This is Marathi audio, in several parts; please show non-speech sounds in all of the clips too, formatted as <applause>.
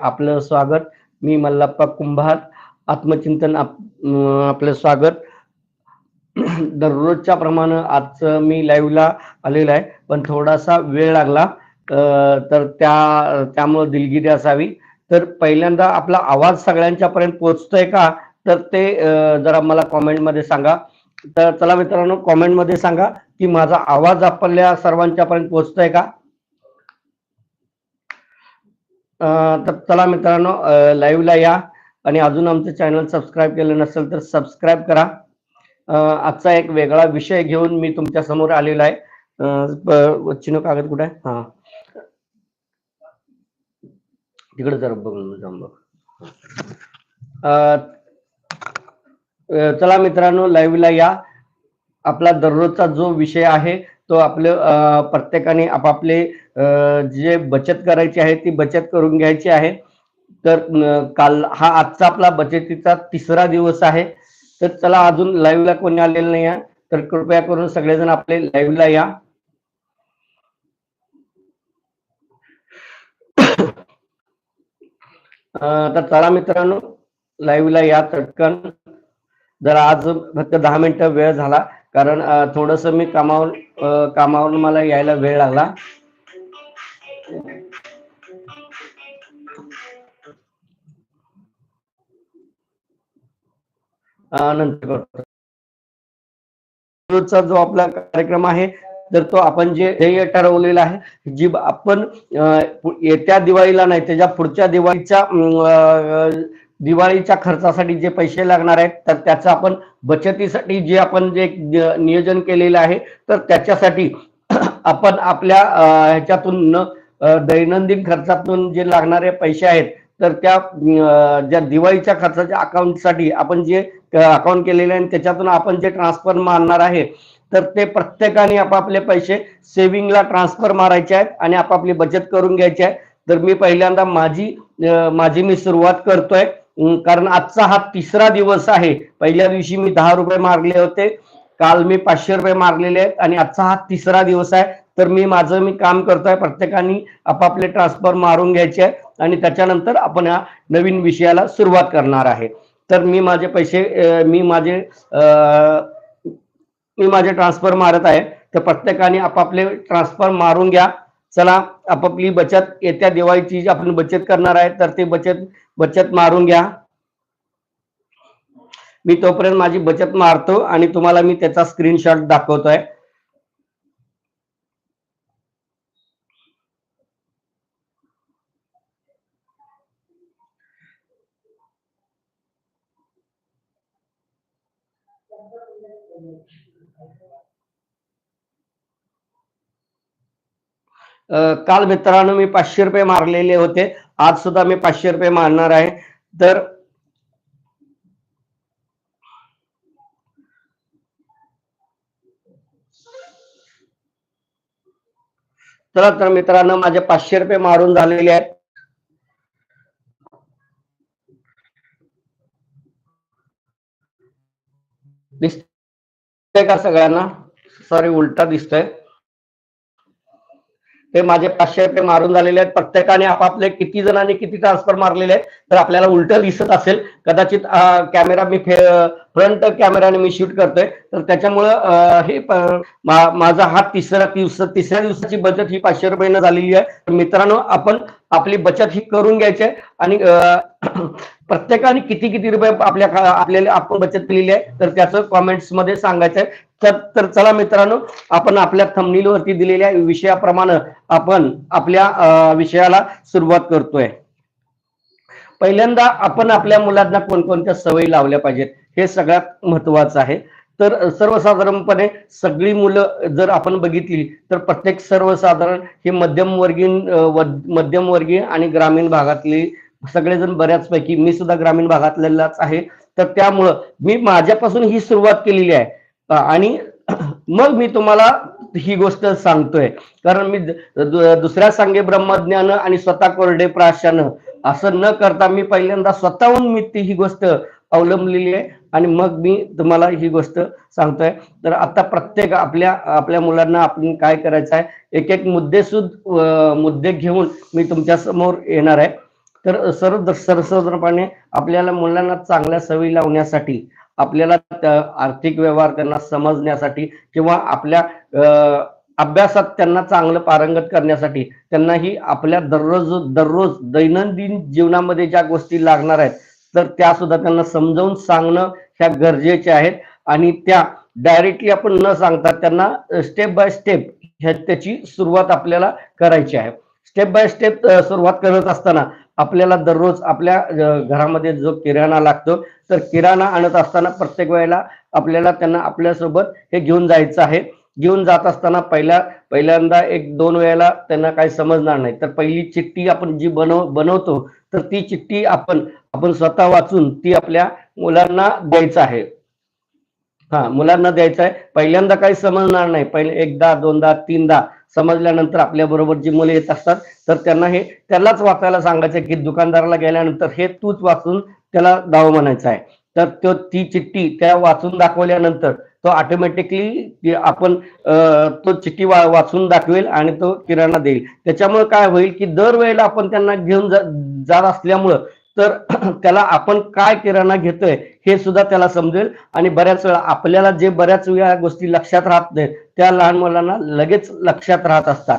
आपलं स्वागत. मी मल्लाप्पा कुंभार आत्मचिंतन आप आपलं स्वागत. <clears throat> दररोजच्या प्रमाणे आजचं मी लाईव्हला आलेलो आहे. पण थोडासा वेळ लागला तर त्या त्यामुळे दिलगिरी असावी. तर पहिल्यांदा आपला आवाज सगळ्यांच्या पर्यंत पोहोचतोय का? तर ते जरा मला कॉमेंटमध्ये सांगा. तर चला मित्रांनो कॉमेंटमध्ये सांगा की माझा आवाज आपल्या सर्वांच्या पर्यंत पोहोचतोय का? तर चला मित्रांनो लाईव्हला या. आणि अजून आमचं चॅनल सबस्क्राईब केलं नसेल तर सबस्क्राईब करा. आजचा एक वेगळा विषय घेऊन मी तुमच्यासमोर आलेला आहे. चिनो कागद कुठे आहे? हा. तिकडे जर बघून बघ. चला मित्रांनो लाईव्हला या. आपला दररोजचा जो विषय आहे तो आपलं प्रत्येकाने आपापले जे बचत करायची आहे ती बचत करून घ्यायची आहे. तर काल हा आजचा आपला बचतीचा तिसरा दिवस आहे. तर चला अजून लाईव्हला कोणी आलेलं नाही आहे. तर कृपया करून सगळेजण आपले लाईव्हला या. तर चला मित्रांनो लाईव्हला या तटकन जर आज फक्त दहा मिनिटं वेळ झाला. कारण थोडस मी कामावर कामावर मला यायला वेळ लागला. नंतर रोजचा जो आपला कार्यक्रम आहे तर तो आपण जे ध्येय ठरवलेला आहे जी आपण येत्या दिवाळीला नाही त्याच्या पुढच्या दिवाळीच्या दिवाळीच्या खर्चासाठी जे पैसे लागणार आहेत तर त्याचं आपण बचतीसाठी जे आपण जे नियोजन केलेलं आहे तर त्याच्यासाठी आपण आपल्या ह्याच्यातून न दैनंदिन खर्चातून जे लागणारे पैसे आहेत तर त्या ज्या दिवाळीच्या खर्चाच्या अकाउंटसाठी आपण जे अकाउंट केलेले आहे त्याच्यातून आपण जे ट्रान्सफर मारणार आहे तर ते प्रत्येकाने आपापले पैसे सेव्हिंगला ट्रान्सफर मारायचे आहेत आणि आपापली बचत करून घ्यायची आहे. तर मी पहिल्यांदा माझी माझी मी सुरुवात करतोय. कारण आजचा हा तिसरा दिवस आहे. पहिल्या दिवशी मी दहा रुपये मारले होते. काल मी पाचशे रुपये मारलेले आहेत आणि आजचा हा तिसरा दिवस आहे. तर मी माझं मी काम करतोय. प्रत्येकाने आपापले ट्रान्सफर मारून घ्यायचे आणि त्याच्यानंतर आपण या नवीन विषयाला सुरुवात करणार आहे. तर मी माझे पैसे मी माझे मी माझे ट्रान्सफर मारत आहे. तर प्रत्येकाने आपापले ट्रान्सफर मारून घ्या. चला आपापली बचत येत्या दिवाळीची जी आपण बचत करणार आहे तर ते बचत बचत मारून घ्या. मी तोपर्यंत माझी बचत मारतो आणि तुम्हाला मी त्याचा स्क्रीनशॉट दाखवतोय. काल मित्रांनो मी पाचशे रुपये मारलेले होते. आज सुद्धा मी पाचशे रुपये मारणार आहे. तर चला तर मित्रांनो माझे पाचशे रुपये मारून झालेले आहेत. का सगळ्यांना सॉरी उलटा दिसतोय. ते माझे पाचशे रुपये मारून झालेले आहेत. प्रत्येकाने आपापले किती जणांनी किती ट्रान्सफर मारलेले आहेत तर आपल्याला उलट दिसत असेल. कदाचित कॅमेरा मी फ्रंट कॅमेराने मी शूट करतोय. तर त्याच्यामुळं हे माझा हा तिसरा दिवस तिसऱ्या दिवसाची बचत ही पाचशे रुपयानं झालेली आहे. मित्रांनो आपण आपली बचत ही करून घ्यायची आहे. आणि <clears throat> प्रत्येकाने किती किती रुपये आपल्या आपल्याला आपण बचत केलेली आहे तर त्याचं कॉमेंट्समध्ये सांगायचं आहे. तर तर चला मित्रांनो आपण आपल्या थंबनील वरती दिलेल्या विषयाप्रमाणे आपण आपल्या विषयाला सुरुवात करतोय. पहिल्यांदा आपण आपल्या मुलांना कोणकोणत्या सवयी लावल्या पाहिजेत हे सगळ्यात महत्वाचं आहे. तर सर्वसाधारणपणे सगळी मुलं जर आपण बघितली तर प्रत्येक सर्वसाधारण हे मध्यमवर्गीय मध्यमवर्गीय आणि ग्रामीण भागातली सगळेजण बऱ्याचपैकी मी सुद्धा ग्रामीण भागातलेलाच आहे. तर त्यामुळं मी माझ्यापासून ही सुरुवात केलेली आहे. आणि <clears throat> मग मी तुम्हाला ही गोष्ट सांगतोय. कारण मी दुसऱ्या सांगे ब्रह्मज्ञान आणि स्वतः कोरडे प्राशानं असं न करता मी पहिल्यांदा स्वतःहून मी ती ही गोष्ट अवलंबलेली आहे. आणि मग मी तुम्हाला ही गोष्ट सांगतोय. तर आता प्रत्येक आपल्या आपल्या मुलांना आपण काय करायचं आहे? एक एक मुद्देसुद मुद्दे घेऊन मी तुमच्यासमोर येणार आहे. तर सर्व सर्वसाधारणपणे आपल्याला मुलांना चांगल्या सवयी लावण्यासाठी आपल्याला आर्थिक व्यवहार त्यांना समजण्यासाठी किंवा आपल्या अभ्यासात त्यांना चांगलं पारंगत करण्यासाठी त्यांनाही आपल्या दररोज दररोज दैनंदिन जीवनामध्ये ज्या गोष्टी लागणार आहेत तर त्या सुद्धा त्यांना समजावून सांगणं ह्या गरजेच्या आहेत. आणि त्या डायरेक्टली आपण न सांगता त्यांना स्टेप बाय स्टेप ह्या त्याची सुरुवात आपल्याला करायची आहे. स्टेप बाय स्टेप सुरुवात करत असताना आपल्याला दररोज आपल्या घरामध्ये जो किराणा लागतो तर किराणा आणत असताना प्रत्येक वेळेला आपल्याला त्यांना आपल्यासोबत हे घेऊन जायचं आहे. घेऊन जात असताना पहिल्या पहिल्यांदा एक दोन वेळेला त्यांना काही समजणार नाही. तर पहिली चिठ्ठी आपण जी बनव बनवतो तर ती चिठ्ठी आपण आपण स्वतः वाचून ती आपल्या मुलांना द्यायचं आहे. हा मुलांना द्यायचं आहे. पहिल्यांदा काही समजणार नाही. पहिले एकदा दोनदा तीनदा समजल्यानंतर आपल्या बरोबर जी मुले येत असतात तर त्यांना हे त्यालाच वाचायला सांगायचं की दुकानदाराला गेल्यानंतर हे तूच वाचून त्याला दाव म्हणायचं आहे. तर तो ती चिठ्ठी त्या वाचून दाखवल्यानंतर तो ऑटोमॅटिकली आपण तो चिठ्ठी वा वाचून दाखवेल आणि तो किराणा देईल. त्याच्यामुळे काय होईल की दरवेळेला आपण त्यांना घेऊन जात असल्यामुळं तर <clears throat> त्याला आपण काय किराणा घेतोय हे सुद्धा त्याला समजेल आणि बऱ्याच वेळा आपल्याला जे बऱ्याच वेळा गोष्टी लक्षात राहत नाहीत त्या लहान मुलांना लगेच लक्षात राहत असतात.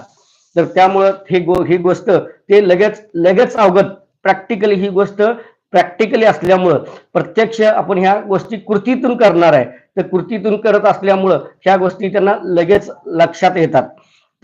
तर त्यामुळं हे गो ही गोष्ट ते लगेच लगेच अवगत प्रॅक्टिकली ही गोष्ट प्रॅक्टिकली असल्यामुळं प्रत्यक्ष आपण ह्या गोष्टी कृतीतून करणार आहे. तर कृतीतून करत असल्यामुळं ह्या गोष्टी त्यांना लगेच लक्षात येतात.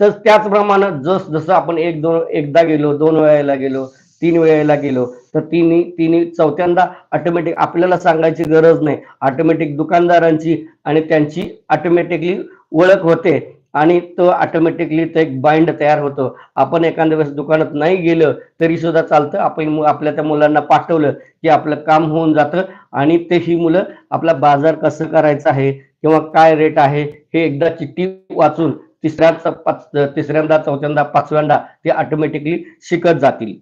तर त्याचप्रमाणे जस जसं आपण एक दोन एकदा गेलो दोन वेळेला गेलो तीन वेळेला गेलो तर तिन्ही तिन्ही चौथ्यांदा ऑटोमॅटिक आपल्याला सांगायची गरज नाही. ऑटोमॅटिक दुकानदारांची आणि त्यांची ऑटोमॅटिकली ओळख होते. आणि तो ऑटोमॅटिकली तो एक बाइंड तयार होतो. आपण एखाद्या वेळेस दुकानात नाही गेलं तरी सुद्धा चालतं. आपण आपल्या त्या मुलांना पाठवलं की आपलं काम होऊन जातं आणि ते ही मुलं आपला बाजार कसं करायचा आहे किंवा काय रेट आहे हे एकदा चिठ्ठी वाचून तिसऱ्या पाच तिसऱ्यांदा चौथ्यांदा पाचव्यांदा ते ऑटोमॅटिकली शिकत जातील.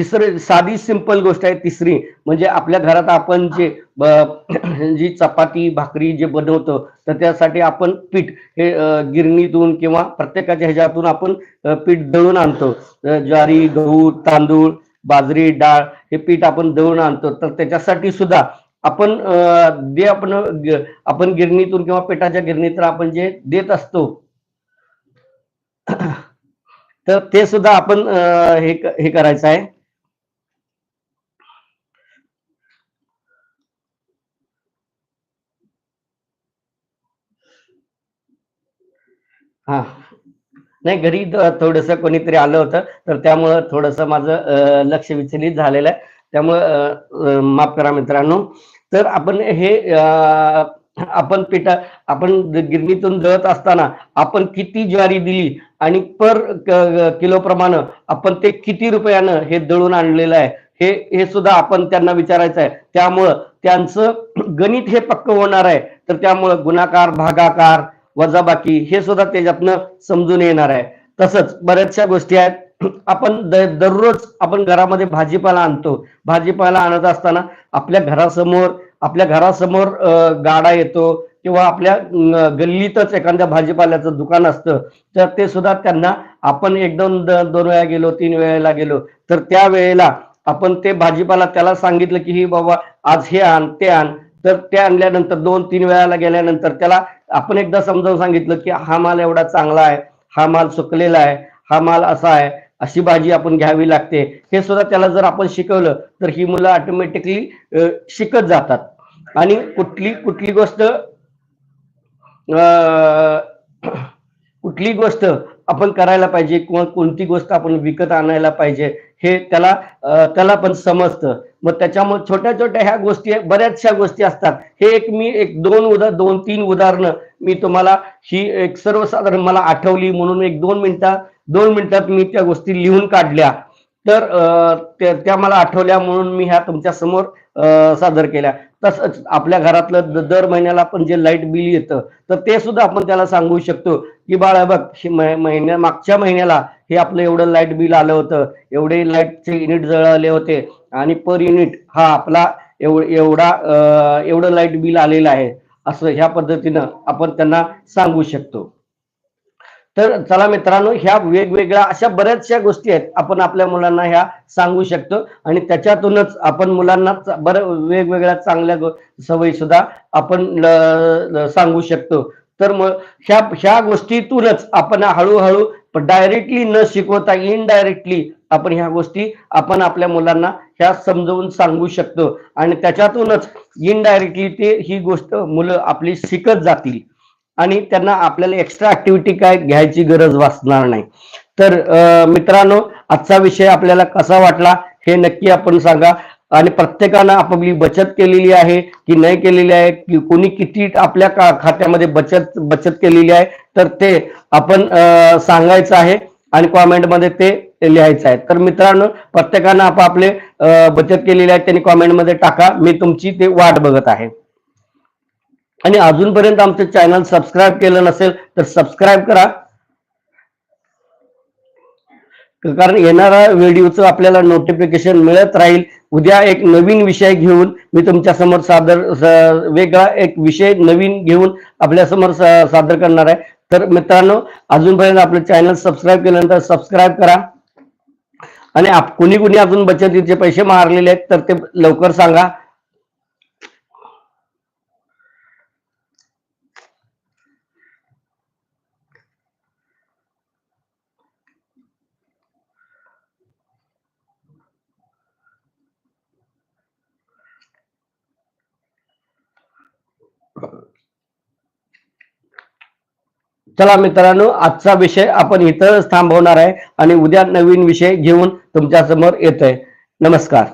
तिसरं साधी सिंपल गोष्ट आहे तिसरी. म्हणजे आपल्या घरात आपण जे <clears throat> जी चपाती भाकरी जे बनवतो तर त्यासाठी आपण पीठ हे गिरणीतून किंवा प्रत्येकाच्या ह्याच्यातून आपण पीठ दळून आणतो. ज्वारी गहू तांदूळ बाजरी डाळ हे पीठ आपण दळून आणतो. तर त्याच्यासाठी सुद्धा आपण जे आपण आपण गिरणीतून किंवा पिठाच्या गिरणीतून आपण जे देत असतो तर ते सुद्धा आपण हे हे करायचं आहे. हा. नाही घरी थोडस कोणीतरी आलं होतं तर त्यामुळं थोडस माझं लक्ष विचलित झालेलं आहे. त्यामुळं माफ करा मित्रांनो. तर आपण हे आपण पिठा आपण गिरणीतून दळत असताना आपण किती ज्वारी दिली आणि पर किलो प्रमाणे आपण ते किती रुपयानं हे दळून आणलेलं आहे? हे हे सुद्धा आपण त्यांना विचारायचं आहे. त्यामुळं त्यांचं गणित हे पक्क होणार आहे. तर त्यामुळं गुणाकार भागाकार वजाबाकी हे सुद्धा त्याच्यातनं समजून येणार आहे. तसंच बऱ्याचशा गोष्टी आहेत. <clears throat> आपण द- दररोज आपण घरामध्ये भाजीपाला आणतो. भाजीपाला आणत असताना आपल्या घरासमोर आपल्या घरासमोर गाडा येतो किंवा आपल्या गल्लीतच एखाद्या भाजीपाल्याचं दुकान असतं तर ते सुद्धा त्यांना आपण एक दोन द- दोन वेळा गेलो तीन वेळेला गेलो तर त्या वेळेला आपण ते भाजीपाला त्याला सांगितलं की ही बाबा आज हे आण ते आण. तर ते आणल्यानंतर दोन तीन वेळाला गेल्यानंतर त्याला आपण एकदा समजावून सांगितलं की हा माल एवढा चांगला आहे हा माल सुकलेला आहे हा माल असा आहे अशी भाजी आपण घ्यावी लागते. हे सुद्धा त्याला जर आपण शिकवलं तर ही मुलं ऑटोमॅटिकली शिकत जातात. आणि कुठली कुठली गोष्ट अं, कुठली गोष्ट आपण करायला पाहिजे किंवा कोणती गोष्ट आपण विकत आणायला पाहिजे हे त्याला त्याला पण समजतं. मग त्याच्यामुळे छोट्या छोट्या ह्या गोष्टी बऱ्याचशा गोष्टी असतात. हे एक मी एक दोन उदा दोन तीन उदाहरणं मी तुम्हाला ही एक सर्वसाधारण मला आठवली म्हणून एक दोन मिनिटात दोन मिनिटात मी त्या गोष्टी लिहून काढल्या. तर त्या त्या मला आठवल्या म्हणून मी ह्या तुमच्यासमोर सादर केल्या. तसंच आपल्या घरातलं दर महिन्याला आपण जे लाइट बिल येतं तर ते सुद्धा आपण त्याला सांगू शकतो की बाळा बघ महिन्या मागच्या महिन्याला हे आपलं एवढं लाइट बिल आलं होतं. एवढे लाईटचे युनिट जळाले होते आणि पर युनिट हा आपला एव एवढा एवढं लाइट बिल आलेलं आहे. असं ह्या पद्धतीनं आपण त्यांना सांगू शकतो. तर चला मित्रांनो ह्या वेगवेगळ्या अशा बऱ्याचशा गोष्टी आहेत. आपण आपल्या मुलांना ह्या सांगू शकतो. आणि त्याच्यातूनच आपण मुलांना च- वेगवेगळ्या चांगल्या सवयी सुद्धा आपण सांगू शकतो. तर मग ह्या ह्या गोष्टीतूनच आपण हळूहळू डायरेक्टली न शिकवता इनडायरेक्टली आपण ह्या गोष्टी आपण आपल्या मुलांना ह्या समजवून सांगू शकतो. आणि त्याच्यातूनच इनडायरेक्टली ते ही गोष्ट मुलं आपली शिकत जातील. आणि त्यांना आपल्याला एक्स्ट्रा ऍक्टिव्हिटी काय घ्यायची गरज वाचणार नाही. तर मित्रांनो आजचा विषय आपल्याला कसा वाटला हे नक्की आपण सांगा. आणि प्रत्येकानं आपली बचत केलेली आहे की नाही केलेली आहे? की कोणी किती आपल्या का- खात्यामध्ये बचत बचत केलेली आहे? तर ते आपण सांगायचं आहे आणि कॉमेंटमध्ये ते लिहायचं आहे. तर मित्रांनो प्रत्येकानं आपापले बचत केलेली आहे त्यांनी कॉमेंटमध्ये टाका. मी तुमची ते वाट बघत आहे. आणि अजूनपर्यंत आमचं चॅनल सबस्क्राईब केलं नसेल तर सबस्क्राईब करा. कारण येणारा व्हिडिओचं आपल्याला नोटिफिकेशन मिळत राहील. उद्या एक नवीन विषय घेऊन मी तुमच्यासमोर सादर वेगळा एक विषय नवीन घेऊन आपल्यासमोर सादर करणार आहे. तर मित्रांनो अजूनपर्यंत आपलं चॅनल सबस्क्राईब केल्यानंतर सबस्क्राईब करा. आणि आप- कुणी कुणी अजून बचतीचे पैसे मारलेले आहेत तर ते लवकर सांगा. चला मित्रांनो आजचा विषय आपण इथंच थांबवणार आहे आणि उद्या नवीन विषय घेऊन तुमच्यासमोर येतोय. नमस्कार.